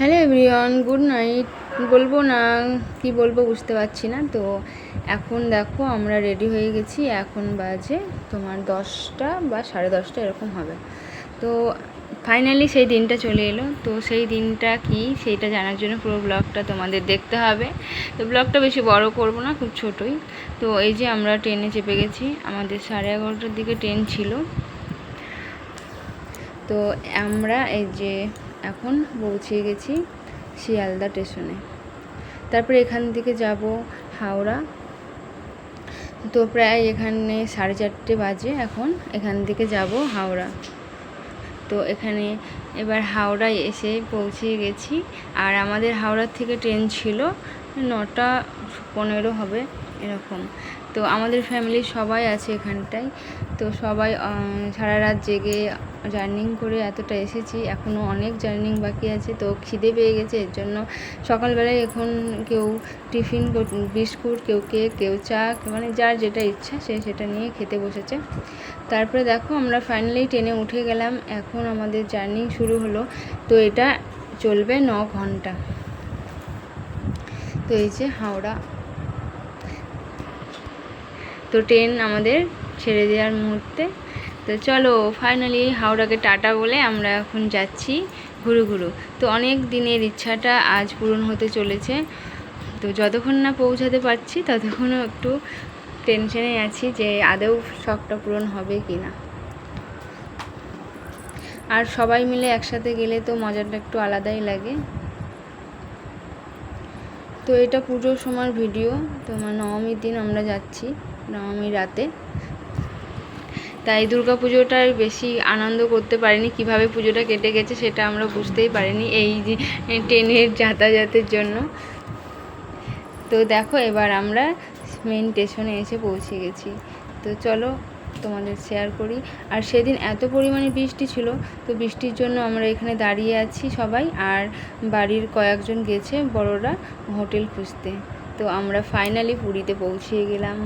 Hello everyone, good night. বলব না কি বলব বুঝতে পারছি না। তো এখন দেখো আমরা রেডি হয়ে গেছি। এখন বাজে তোমার দশটা বা সাড়ে দশটা এরকম হবে। তো ফাইনালি সেই দিনটা চলে এলো। তো সেই দিনটা কি সেইটা জানার জন্য পুরো ব্লগটা তোমাদের দেখতে হবে। তো ব্লগটা বেশি বড় করব না, খুব ছোটই। তো এই যে আমরা ট্রেনে চেপে গেছি। আমাদের সাড়ে এগারোটার দিকে ট্রেন ছিল। তো আমরা এই যে এখন পৌঁছে গেছি শিয়ালদা স্টেশনে। তারপরে এখান থেকে যাব হাওড়া। তো প্রায় এখানে সাড়ে চারটে বাজে এখন, এখান থেকে যাব হাওড়া। তো এখানে এবার হাওড়ায় এসে পৌঁছে গেছি। আর আমাদের হাওড়ার থেকে ট্রেন ছিল নটা পনেরো হবে, এরকম। তো আমাদের ফ্যামিলির সবাই আছে এখানটায়। তো সবাই সারা রাত জেগে জার্নিং করে এতটা এসেছি। এখনও অনেক জার্নিং বাকি আছে, তো খিদে পেয়ে গেছে। এর জন্য সকালবেলায় এখন কেউ টিফিন, বিস্কুট, কেউ কেক, কেউ চা মানে যার যেটা ইচ্ছা সে সেটা নিয়ে খেতে বসেছে। তারপরে দেখো আমরা ফাইনালি ট্রেনে উঠে গেলাম। এখন আমাদের জার্নি শুরু হলো। তো এটা চলবে ন ঘণ্টা। তো এই যে হাওড়া। তো ট্রেন আমাদের ছেড়ে দেওয়ার মুহূর্তে। তো চলো ফাইনালি হাওড়াকে টাটা বলে আমরা এখন যাচ্ছি ঘুরু ঘুরু। তো অনেক দিনের ইচ্ছাটা আজ পূরণ হতে চলেছে। তো যতক্ষণ না পৌঁছাতে পারছি, ততক্ষণও একটু টেনশনে আছি যে আদৌ শখটা পূরণ হবে কি না আর সবাই মিলে একসাথে গেলে তো মজাটা একটু আলাদাই লাগে। তো এটা পুজোর সময় ভিডিও। তোমার নবমীর দিন আমরা যাচ্ছি নবমী রাতে। তাই দুর্গা পুজোটার বেশি আনন্দ করতে পারিনি। কীভাবে পুজোটা কেটে গেছে সেটা আমরা বুঝতেই পারিনি এই যে ট্রেনের যাতায়াতের জন্য। তো দেখো এবার আমরা মেন স্টেশনে এসে পৌঁছে গেছি। তো চলো তোমাদের শেয়ার করি। আর সেদিন এত পরিমাণে বৃষ্টি ছিল, তো বৃষ্টির জন্য আমরা এখানে দাঁড়িয়ে আছি সবাই। আর বাড়ির কয়েকজন গেছে বড়রা হোটেল খুঁজতে। তো আমরা ফাইনালি পুরীতে পৌঁছিয়ে গেলাম।